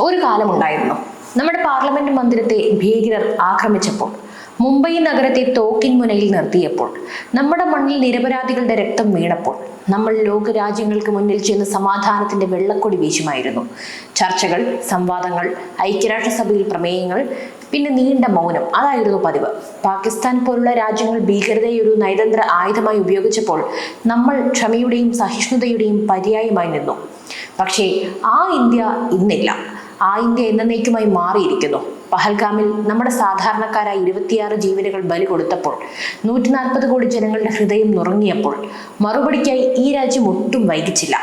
ഒരു കാലമുണ്ടായിരുന്നു. നമ്മുടെ പാർലമെന്റ് മന്ദിരത്തെ ഭീകരർ ആക്രമിച്ചപ്പോൾ മുംബൈ നഗരത്തെ തോക്കിൻ മുനയിൽ നിർത്തിയപ്പോൾ നമ്മുടെ മണ്ണിൽ നിരപരാധികളുടെ രക്തം വീണപ്പോൾ നമ്മൾ ലോകരാജ്യങ്ങൾക്ക് മുന്നിൽ ചെന്ന് സമാധാനത്തിന്റെ വെള്ളക്കൊടി വീശുമായിരുന്നു. ചർച്ചകൾ സംവാദങ്ങൾ ഐക്യരാഷ്ട്രസഭയിൽ പ്രമേയങ്ങൾ പിന്നെ നീണ്ട മൗനം അതായിരുന്നു പതിവ്. പാകിസ്ഥാൻ പോലുള്ള രാജ്യങ്ങൾ ഭീകരതയെ ഒരു നയതന്ത്ര ആയുധമായി ഉപയോഗിച്ചപ്പോൾ നമ്മൾ ക്ഷമയുടെയും സഹിഷ്ണുതയുടെയും പര്യായമായി നിന്നു. പക്ഷേ ആ ഇന്ത്യ ഇന്നില്ല. ആ ഇന്ത്യ എന്നേക്കുമായി മാറിയിരിക്കുന്നു. പഹൽഗാമിൽ നമ്മുടെ സാധാരണക്കാരായ ഇരുപത്തിയാറ് ജീവനുകൾ ബലി കൊടുത്തപ്പോൾ നൂറ്റി നാൽപ്പത് കോടി ജനങ്ങളുടെ ഹൃദയം നുറങ്ങിയപ്പോൾ മറുപടിക്കായി ഈ രാജ്യം ഒട്ടും വൈകിച്ചില്ല.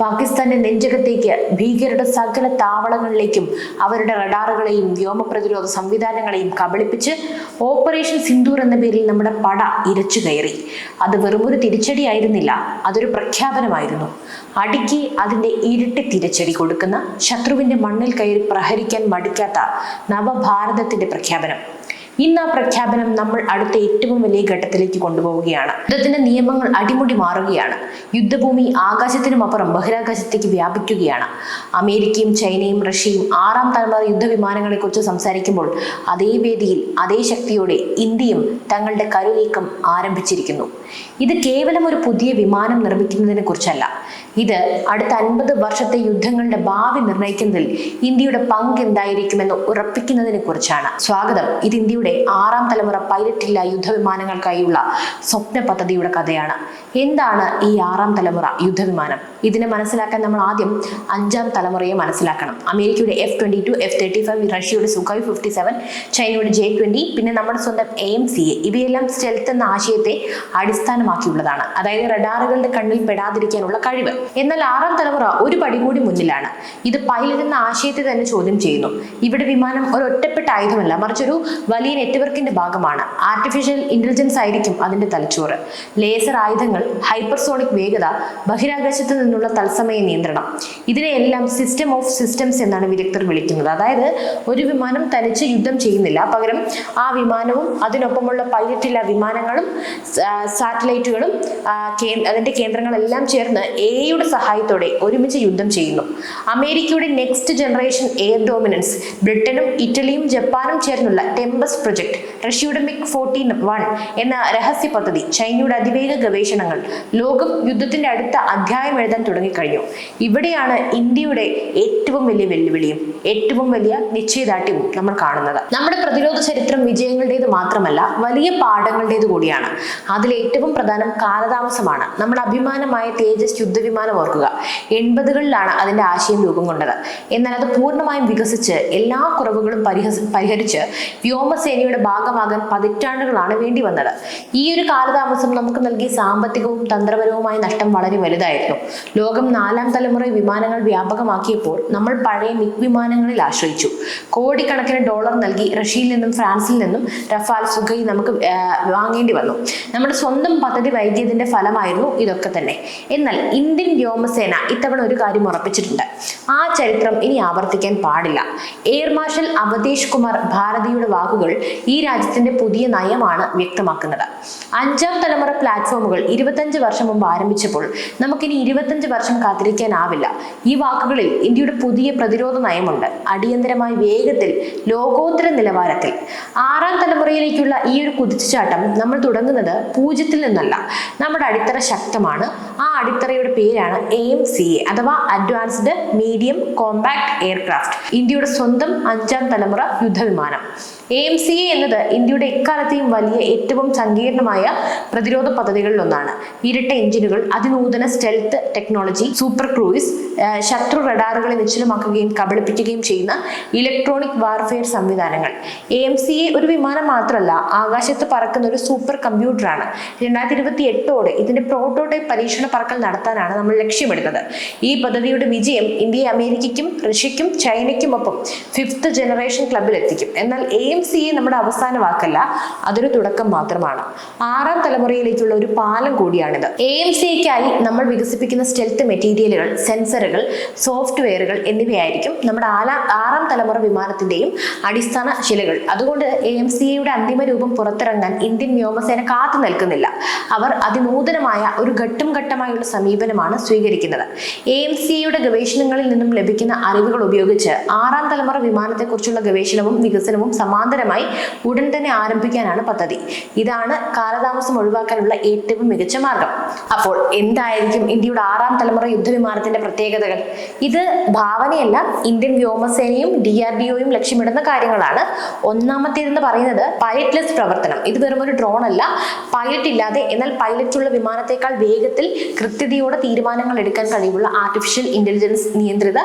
പാകിസ്ഥാന്റെ നെഞ്ചകത്തേക്ക് ഭീകരരുടെ സകല താവളങ്ങളിലേക്കും അവരുടെ റഡാറുകളെയും വ്യോമ പ്രതിരോധ സംവിധാനങ്ങളെയും കബളിപ്പിച്ച് ഓപ്പറേഷൻ സിന്ദൂർ എന്ന പേരിൽ നമ്മുടെ പട ഇരച്ചു കയറി. അത് വെറുമൊരു തിരിച്ചടിയായിരുന്നില്ല അതൊരു പ്രഖ്യാപനമായിരുന്നു. അടിക്ക് അതിന്റെ ഇരട്ടി തിരിച്ചടി കൊടുക്കുന്ന ശത്രുവിന്റെ മണ്ണിൽ കയറി പ്രഹരിക്കാൻ മടിക്കാത്ത നവഭാരതത്തിന്റെ പ്രഖ്യാപനം. ഇന്ന് ആ പ്രഖ്യാപനം നമ്മൾ അടുത്ത ഏറ്റവും വലിയ ഘട്ടത്തിലേക്ക് കൊണ്ടുപോവുകയാണ്. യുദ്ധത്തിന്റെ നിയമങ്ങൾ അടിമുടി മാറുകയാണ്. യുദ്ധഭൂമി ആകാശത്തിനുമപ്പുറം ബഹിരാകാശത്തേക്ക് വ്യാപിക്കുകയാണ്. അമേരിക്കയും ചൈനയും റഷ്യയും ആറാം തലമുറ യുദ്ധവിമാനങ്ങളെ കുറിച്ച് സംസാരിക്കുമ്പോൾ അതേ വേദിയിൽ അതേ ശക്തിയോടെ ഇന്ത്യയും തങ്ങളുടെ കരുനീക്കം ആരംഭിച്ചിരിക്കുന്നു. ഇത് കേവലം ഒരു പുതിയ വിമാനം നിർമ്മിക്കുന്നതിനെ കുറിച്ചല്ല ഇത് അടുത്ത അൻപത് വർഷത്തെ യുദ്ധങ്ങളുടെ ഭാവി നിർണയിക്കുന്നതിൽ ഇന്ത്യയുടെ പങ്ക് എന്തായിരിക്കുമെന്ന് ഉറപ്പിക്കുന്നതിനെ കുറിച്ചാണ്. സ്വാഗതം. ഇത് ഇന്ത്യയുടെ ആറാം തലമുറ പൈലറ്റ് ഇല്ല യുദ്ധവിമാനങ്ങൾക്കായുള്ള സ്വപ്ന പദ്ധതിയുടെ കഥയാണ്. എന്താണ് ഈ ആറാം തലമുറ യുദ്ധവിമാനം? ഇതിനെ മനസ്സിലാക്കാൻ നമ്മൾ ആദ്യം അഞ്ചാം തലമുറയെ മനസ്സിലാക്കണം. അമേരിക്കയുടെ F twenty two F thirty five റഷ്യയുടെ സുഖായ് ഫിഫ്റ്റി സെവൻ ചൈനയുടെ ജെ ട്വന്റി പിന്നെ നമ്മുടെ സ്വന്തം എം സി എ ഇവയെല്ലാം സ്റ്റെൽത്ത് എന്ന ആശയത്തെ അടിസ്ഥാനമാക്കിയുള്ളതാണ്. അതായത് റഡാറുകളുടെ കണ്ണിൽ പെടാതിരിക്കാനുള്ള കഴിവ്. എന്നാൽ ആറാം തലമുറ ഒരു പടി കൂടി മുന്നിലാണ്. ഇത് പൈലറ്റ് എന്ന ആശയത്തെ തന്നെ ചോദ്യം ചെയ്യുന്നു. ഇവിടെ വിമാനം ഒരു ഒറ്റപ്പെട്ട ആയുധമല്ല മറിച്ചൊരു വലിയ നെറ്റ്വർക്കിന്റെ ഭാഗമാണ്. ആർട്ടിഫിഷ്യൽ ഇന്റലിജൻസ് ആയിരിക്കും അതിന്റെ തലച്ചോറ്. ലേസർ ആയുധങ്ങൾ ഹൈപ്പർസോണിക് വേഗത ബഹിരാകാശത്ത് നിന്നുള്ള തത്സമയ നിയന്ത്രണം. ഇതിനെയെല്ലാം സിസ്റ്റം ഓഫ് സിസ്റ്റംസ് എന്നാണ് വിദഗ്ധർ വിളിക്കുന്നത്. അതായത് ഒരു വിമാനം തനിച്ച് യുദ്ധം ചെയ്യുന്നില്ല. പകരം ആ വിമാനവും അതിനൊപ്പമുള്ള പൈലറ്റില്ല വിമാനങ്ങളും സാറ്റലൈറ്റുകളും അതിന്റെ കേന്ദ്രങ്ങളെല്ലാം ചേർന്ന് എയുടെ സഹായത്തോടെ ഒരുമിച്ച് യുദ്ധം ചെയ്യുന്നു. അമേരിക്കയുടെ നെക്സ്റ്റ് ജനറേഷൻ എയർ ഡോമിനൻസ് ബ്രിട്ടനും ഇറ്റലിയും ജപ്പാനും ചേർന്നുള്ള ടെമ്പസ് പ്രൊജക്ട് റഷ്യയുടെ മിക് ഫോർട്ടീൻ വൺ എന്ന രഹസ്യ പദ്ധതി ചൈനയുടെ അതിവേഗ ഗവേഷണങ്ങൾ ലോകം യുദ്ധത്തിന്റെ അടുത്ത അധ്യായം എഴുതാൻ തുടങ്ങിക്കഴിഞ്ഞു. ഇവിടെയാണ് ഇന്ത്യയുടെ ഏറ്റവും വലിയ വെല്ലുവിളിയും ഏറ്റവും വലിയ നിശ്ചയദാർഢ്യവും നമ്മൾ കാണുന്നത്. നമ്മുടെ പ്രതിരോധ ചരിത്രം വിജയങ്ങളുടേത് മാത്രമല്ല വലിയ പാഠങ്ങളുടേത് കൂടിയാണ്. അതിൽ ഏറ്റവും പ്രധാനം കാലതാമസമാണ്. നമ്മുടെ അഭിമാനമായ തേജസ് യുദ്ധവിമാനം ഓർക്കുക. എൺപതുകളിലാണ് അതിന്റെ ആശയം രൂപം കൊണ്ടത്. എന്നാൽ അത് പൂർണമായും വികസിച്ച് എല്ലാ കുറവുകളും പരിഹസ പരിഹരിച്ച് വ്യോമസേനയുടെ ഭാഗമാകാൻ പതിറ്റാണ്ടുകളാണ് വേണ്ടി വന്നത്. ഈ ഒരു കാലതാമസം നമുക്ക് നൽകിയ സാമ്പത്തികവും തന്ത്രപരവുമായ നഷ്ടം വളരെ വലുതായിരുന്നു. ലോകം നാലാം തലമുറ വിമാനങ്ങൾ വ്യാപകമാക്കിയപ്പോൾ നമ്മൾ പഴയ മിഗ് വിമാനങ്ങളിൽ ആശ്രയിച്ചു. കോടിക്കണക്കിന് ഡോളർ നൽകി റഷ്യയിൽ നിന്നും ഫ്രാൻസിൽ നിന്നും റഫാൽ സുഖൈ നമുക്ക് വാങ്ങേണ്ടി വന്നു. നമ്മുടെ സ്വന്തം പദ്ധതി വൈദ്യതിന്റെ ഫലമായിരുന്നു ഇതൊക്കെ തന്നെ. എന്നാൽ ഇന്ത്യൻ വ്യോമസേന ഇത്തവണ ഒരു കാര്യം ഉറപ്പിച്ചിട്ടുണ്ട്. ആ ചരിത്രം ഇനി ആവർത്തിക്കാൻ പാടില്ല. എയർ മാർഷൽ അവതേഷ് കുമാർ ഭാരതിയുടെ വാക്കുകൾ ഈ രാജ്യത്തിന്റെ പുതിയ നയമാണ് വ്യക്തമാക്കുന്നത്. അഞ്ചാം തലമുറ പ്ലാറ്റ്ഫോമുകൾ ഇരുപത്തഞ്ച് വർഷം മുമ്പ് ആരംഭിച്ചപ്പോൾ നമുക്കിനി ഇരുപത്തഞ്ച് വർഷം കാത്തിരിക്കാനാവില്ല. ഈ വാക്കുകളിൽ ഇന്ത്യയുടെ പുതിയ പ്രതിരോധ നയമുണ്ട്. അടിയന്തരമായി വേഗത്തിൽ ലോകോത്തര നിലവാരത്തിൽ. ആറാം തലമുറയിലേക്കുള്ള ഈ ഒരു കുതിച്ചുചാട്ടം നമ്മൾ തുടങ്ങുന്നത് പൂജ്യത്തിൽ നിന്നല്ല. നമ്മുടെ അടിത്തറ ശക്തമാണ്. ആ അടിത്തറയുടെ പേരാണ് എ എയിം സി എ അഥവാ അഡ്വാൻസ്ഡ് മീഡിയം കോമ്പാക്ട് എയർക്രാഫ്റ്റ് ഇന്ത്യയുടെ സ്വന്തം അഞ്ചാം തലമുറ യുദ്ധവിമാനം. എ എം സി എ എന്നത് ഇന്ത്യയുടെ എക്കാലത്തെയും വലിയ ഏറ്റവും സങ്കീർണമായ പ്രതിരോധ പദ്ധതികളിൽ ഒന്നാണ് ഇരട്ട എഞ്ചിനുകൾ അതിനൂതന സ്റ്റെൽത്ത് ടെക്നോളജി സൂപ്പർ ക്രൂയിസ് ശത്രു റഡാറുകളെ നിശ്ചലമാക്കുകയും കബളിപ്പിക്കുകയും ചെയ്യുന്ന ഇലക്ട്രോണിക് വാർഫെയർ സംവിധാനങ്ങൾ. എ എം സി എ ഒരു വിമാനം മാത്രമല്ല ആകാശത്ത് പറക്കുന്ന ഒരു സൂപ്പർ കമ്പ്യൂട്ടറാണ് രണ്ടായിരത്തി ഇരുപത്തി എട്ടോടെ ഇതിന്റെ പ്രോട്ടോടൈപ്പ് പരീക്ഷണ പറക്കൽ നടത്താനാണ് നമ്മൾ ലക്ഷ്യമിടുന്നത്. ഈ പദ്ധതിയുടെ വിജയം ഇന്ത്യയെ അമേരിക്കയ്ക്കും റഷ്യയ്ക്കും ചൈനയ്ക്കുമൊപ്പം ഫിഫ്ത്ത് ജനറേഷൻ ക്ലബിലെത്തിക്കും എന്നാൽ എ എം സി നമ്മുടെ അവസാന വാക്കല്ല അതൊരു തുടക്കം മാത്രമാണ്. ആറാം തലമുറയിലേക്കുള്ള ഒരു പാലം കൂടിയാണിത്. എ എം സി നമ്മൾ വികസിപ്പിക്കുന്ന സ്റ്റെൽത്ത് മെറ്റീരിയലുകൾ സെൻസറുകൾ സോഫ്റ്റ്വെയറുകൾ എന്നിവയായിരിക്കും നമ്മുടെ ആലാ ആറാം തലമുറ വിമാനത്തിന്റെയും അടിസ്ഥാന ശിലകൾ. അതുകൊണ്ട് എ എം അന്തിമ രൂപം പുറത്തിറങ്ങാൻ ഇന്ത്യൻ വ്യോമസേന കാത്തു നിൽക്കുന്നില്ല. അവർ അതിനൂതനമായ ഒരു ഘട്ടം ഘട്ടമായുള്ള സമീപനമാണ് സ്വീകരിക്കുന്നത്. എ എം ഗവേഷണങ്ങളിൽ നിന്നും ലഭിക്കുന്ന അറിവുകൾ ഉപയോഗിച്ച് ആറാം തലമുറ വിമാനത്തെക്കുറിച്ചുള്ള ഗവേഷണവും വികസനവും സമാന്തരമായി ഉടൻ തന്നെ ആരംഭിക്കാനാണ് പദ്ധതി. ഇതാണ് കാലതാമസം ഒഴിവാക്കാനുള്ള ഏറ്റവും മികച്ച മാർഗം. അപ്പോൾ എന്തായിരിക്കും ഇന്ത്യയുടെ ആറാം തലമുറ യുദ്ധവിമാനത്തിന്റെ പ്രത്യേകതകൾ? ഇത് ഭാവനയല്ല ഇന്ത്യൻ വ്യോമസേനയും ഡി ആർ ഡി ഒയും ലക്ഷ്യമിടുന്ന കാര്യങ്ങളാണ്. ഒന്നാമത്തേതെന്ന് പറയുന്നത് പൈലറ്റ്ലെസ് പ്രവർത്തനം. ഇത് വെറും ഒരു ഡ്രോൺ അല്ല പൈലറ്റ് ഇല്ലാതെ എന്നാൽ പൈലറ്റ് ഉള്ള വിമാനത്തെക്കാൾ വേഗത്തിൽ കൃത്യതയോടെ തീരുമാനങ്ങൾ എടുക്കാൻ കഴിവുള്ള ആർട്ടിഫിഷ്യൽ ഇന്റലിജൻസ് നിയന്ത്രിത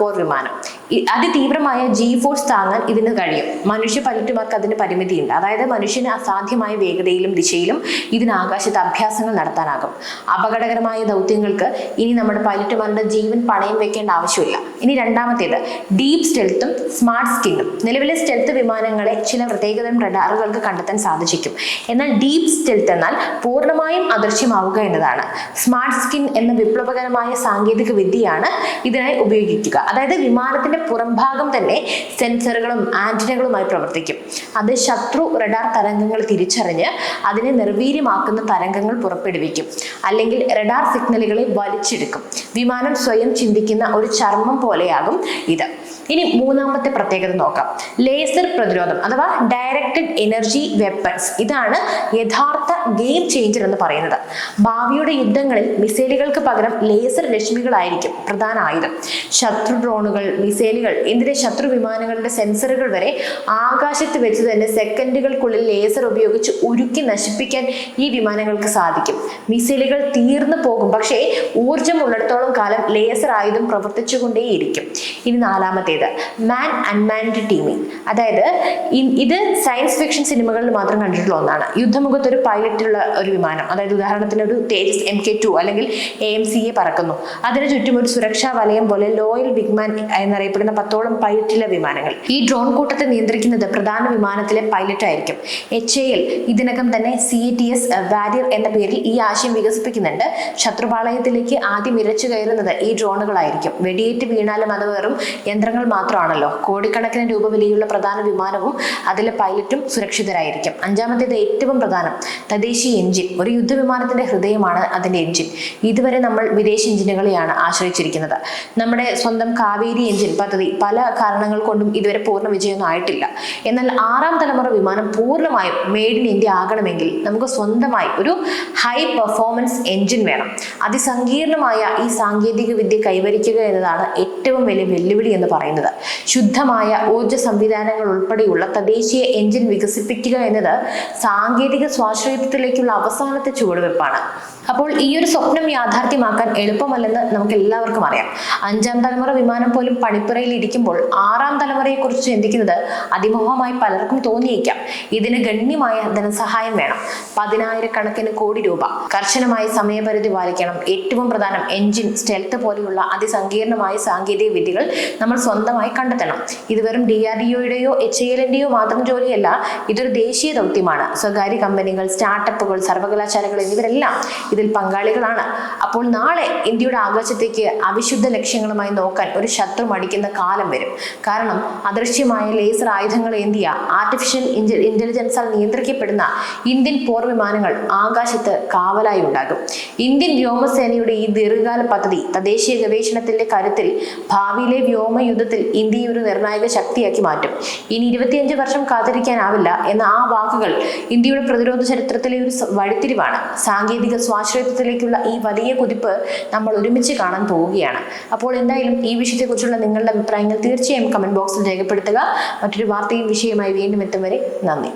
പോർ വിമാനം അതിതീവ്രമായ ജി ഫോഴ്സ് താങ്ങാൻ ഇതിന് കഴിയും. മനുഷ്യ പൈലറ്റുമാർക്ക് അതിന് പരിമിതിയുണ്ട്. അതായത് മനുഷ്യന് അസാധ്യമായ വേഗതയിലും ദിശയിലും ഇതിന് ആകാശത്ത് അഭ്യാസങ്ങൾ നടത്താനാകും. അപകടകരമായ ദൗത്യങ്ങൾക്ക് ഇനി നമ്മുടെ പൈലറ്റുമാരുടെ ജീവൻ പണയം വെക്കേണ്ട ആവശ്യമില്ല. ഇനി രണ്ടാമത്തേത് ഡീപ് സ്റ്റെൽത്തും സ്മാർട്ട് സ്കിന്നും നിലവിലെ സ്റ്റെൽത്ത് വിമാനങ്ങളെ ചില പ്രത്യേകതരം റഡാറുകൾക്ക് കണ്ടെത്താൻ സാധിച്ചിരിക്കും. എന്നാൽ ഡീപ് സ്റ്റെൽത്ത് എന്നാൽ പൂർണമായും അദൃശ്യമാവുക എന്നതാണ്. സ്മാർട്ട് സ്കിൻ എന്ന വിപ്ലവകരമായ സാങ്കേതിക വിദ്യയാണ് ഇതിനായി ഉപയോഗിക്കുക. അതായത് വിമാനത്തിന്റെ പുറംഭാഗം തന്നെ സെൻസറുകളും ആന്റിനകളുമായി പ്രവർത്തിക്കും. അത് ശത്രു റഡാർ തരംഗങ്ങൾ തിരിച്ചറിഞ്ഞ് അതിനെ നിർവീര്യമാക്കുന്ന തരംഗങ്ങൾ പുറപ്പെടുവിക്കും. അല്ലെങ്കിൽ റഡാർ സിഗ്നലുകളെ വലിച്ചെടുക്കും. വിമാനം സ്വയം ചിന്തിക്കുന്ന ഒരു ചർമ്മം പോലെയാകും ഇത്. ഇനി മൂന്നാമത്തെ പ്രത്യേകത നോക്കാം. ലേസർ പ്രതിരോധം അഥവാ ഡയറക്റ്റഡ് എനർജി വെപ്പൺസ് ഇതാണ് യഥാർത്ഥ ഗെയിം ചേഞ്ചർ എന്ന് പറയുന്നത്. ഭാവിയുടെ യുദ്ധങ്ങളിൽ മിസൈലുകൾക്ക് പകരം ലേസർ രശ്മികളായിരിക്കും പ്രധാന ആയുധം. ശത്രു ഡ്രോണുകൾ മിസൈലുകൾ ഇതിന്റെ ശത്രു വിമാനങ്ങളുടെ സെൻസറുകൾ വരെ ആകാശത്ത് വെച്ച് തന്നെ സെക്കൻഡുകൾക്കുള്ളിൽ ലേസർ ഉപയോഗിച്ച് ഉരുക്കി നശിപ്പിക്കാൻ ഈ വിമാനങ്ങൾക്ക് സാധിക്കും. മിസൈലുകൾ തീർന്നു പോകും. പക്ഷേ ഊർജം ഉള്ളിടത്തോളം കാലം ലേസർ ആയുധം പ്രവർത്തിച്ചുകൊണ്ടേയിരിക്കും. ഇനി നാലാമത്തേത് മാൻ അൺമാൻഡ് ടീമിംഗ്. അതായത് ഇത് സയൻസ് ഫിക്ഷൻ സിനിമകളിൽ മാത്രം കണ്ടിട്ടുള്ള ഒന്നാണ്. യുദ്ധമുഖത്ത് ഒരു പൈലറ്റുള്ള ഒരു വിമാനം. അതായത് ഉദാഹരണത്തിന് ഒരു തേജസ് എം കെ ടു അല്ലെങ്കിൽ എ എം സി എ പറക്കുന്നു. അതിന് ചുറ്റും ഒരു സുരക്ഷാ വലയം പോലെ ലോയൽ ബിഗ്മാൻ എന്നറിയപ്പെടുന്ന പത്തോളം പൈലറ്റിലെ വിമാനങ്ങൾ. ഈ ഡ്രോൺ കൂട്ടത്തെ നിയന്ത്രിക്കുന്നത് പ്രധാന വിമാനത്തിലെ പൈലറ്റ് ആയിരിക്കും. എച്ച് എ എൽ ഇതിനകം തന്നെ സി ടി എസ് വാരിയർ എന്ന പേരിൽ ഈ ആശയം വികസിപ്പിക്കുന്നുണ്ട്. ശത്രുപാളയത്തിലേക്ക് ആദ്യം ഇരച്ചു കയറുന്നത് ഈ ഡ്രോണുകളായിരിക്കും. വെടിയേറ്റ് വീണാലും അത് വെറും യന്ത്രങ്ങൾ മാത്രമാണല്ലോ. കോടിക്കണക്കിന് രൂപ വിലയുള്ള പ്രധാന വിമാനവും അതിലെ പൈലറ്റും സുരക്ഷിതരായിരിക്കും. അഞ്ചാമത്തേത് ഏറ്റവും പ്രധാനം തദ്ദേശീയ എഞ്ചിൻ ഒരു യുദ്ധവിമാനത്തിന്റെ ഹൃദയമാണ് അതിന്റെ എഞ്ചിൻ ഇതുവരെ നമ്മൾ വിദേശ എഞ്ചിനുകളെയാണ് ആശ്രയിച്ചിരിക്കുന്നത്. നമ്മുടെ സ്വന്തം കാവേരി എഞ്ചിൻ പദ്ധതി. പല കാരണങ്ങൾ കൊണ്ടും ഇതുവരെ പൂർണ വിജയമൊന്നും ആയിട്ടില്ല. എന്നാൽ ആറാം തലമുറ വിമാനം പൂർണമായും മെയ്ഡ് ഇൻ ഇന്ത്യ ആകണമെങ്കിൽ നമുക്ക് സ്വന്തമായി ഒരു ഹൈ പെർഫോമൻസ് എഞ്ചിൻ വേണം. അതിസങ്കീർണമായ ഈ സാങ്കേതിക വിദ്യ കൈവരിക്കുക എന്നതാണ് ഏറ്റവും വലിയ വെല്ലുവിളി എന്ന് പറയുന്നത്. ശുദ്ധമായ ഊർജ സംവിധാനങ്ങൾ ഉൾപ്പെടെയുള്ള തദ്ദേശീയ എഞ്ചിൻ വികസിപ്പിക്കുക എന്നത് സാങ്കേതിക സ്വാശ്രയത്വത്തിലേക്കുള്ള അവസാനത്തെ ചുവടുവെപ്പാണ് അപ്പോൾ ഈ ഒരു സ്വപ്നം യാഥാർത്ഥ്യമാക്കാൻ എളുപ്പമല്ലെന്ന് നമുക്ക് എല്ലാവർക്കും അറിയാം. അഞ്ചാം തലമുറ വിമാനം പോലും പണിപ്പുറയിൽ ഇരിക്കുമ്പോൾ ആറാം തലമുറയെ കുറിച്ച് ചിന്തിക്കുന്നത് അതിമോഹമായി പലർക്കും തോന്നിയേക്കാം. ഇതിന് ഗണ്യമായ ധനസഹായം വേണം. പതിനായിരക്കണക്കിന് കോടി രൂപ. കർശനമായ സമയപരിധി പാലിക്കണം. ഏറ്റവും പ്രധാനം എഞ്ചിൻ സ്റ്റെൽത്ത് പോലെയുള്ള അതിസങ്കീർണമായ സാങ്കേതിക വിദ്യകൾ നമ്മൾ സ്വന്തമായി കണ്ടെത്തണം. ഇത് വെറും ഡി ആർ ഡി ഒയുടെയോ എച്ച് ഐ എല്ലിന്റെയോ മാത്രം ജോലിയല്ല ഇതൊരു ദേശീയ ദൗത്യമാണ്. സ്വകാര്യ കമ്പനികൾ സ്റ്റാർട്ടപ്പുകൾ സർവകലാശാലകൾ എന്നിവരെല്ലാം ഇതിൽ പങ്കാളികളാണ്. അപ്പോൾ നാളെ ഇന്ത്യയുടെ ആകാശത്തേക്ക് അവിശുദ്ധ ലക്ഷ്യങ്ങളുമായി നോക്കാൻ ഒരു ശത്രു മടിക്കുന്ന കാലം വരും. കാരണം അദൃശ്യമായ ലേസർ ആയുധങ്ങൾ ഏന്തിയ ആർട്ടിഫിഷ്യൽ ഇന്റലിജൻസാൽ നിയന്ത്രിക്കപ്പെടുന്ന ഇന്ത്യൻ പോർ വിമാനങ്ങൾ ആകാശത്ത് കാവലായി ഉണ്ടാകും. ഇന്ത്യൻ വ്യോമസേനയുടെ ഈ ദീർഘകാല പദ്ധതി തദ്ദേശീയ ഗവേഷണത്തിന്റെ കരുത്തിൽ ഭാവിയിലെ വ്യോമയുദ്ധത്തിൽ ഇന്ത്യയെ ഒരു നിർണായക ശക്തിയാക്കി മാറ്റും. ഇനി ഇരുപത്തിയഞ്ച് വർഷം കാത്തിരിക്കാനാവില്ല എന്ന ആ വാക്കുകൾ ഇന്ത്യയുടെ പ്രതിരോധ ചരിത്രത്തിലെ ഒരു വഴിത്തിരിവാണ്. സാങ്കേതിക സ്വാശ്രയത്വത്തിലേക്കുള്ള ഈ വലിയ കുതിപ്പ് നമ്മൾ ഒരുമിച്ച് കാണാൻ പോവുകയാണ്. അപ്പോൾ എന്തായാലും ഈ വിഷയത്തെക്കുറിച്ചുള്ള നിങ്ങളുടെ അഭിപ്രായങ്ങൾ തീർച്ചയായും കമന്റ് ബോക്സിൽ രേഖപ്പെടുത്തുക. മറ്റൊരു വാർത്തയും വിഷയമായി വീണ്ടും എത്തും വരെ നന്ദി.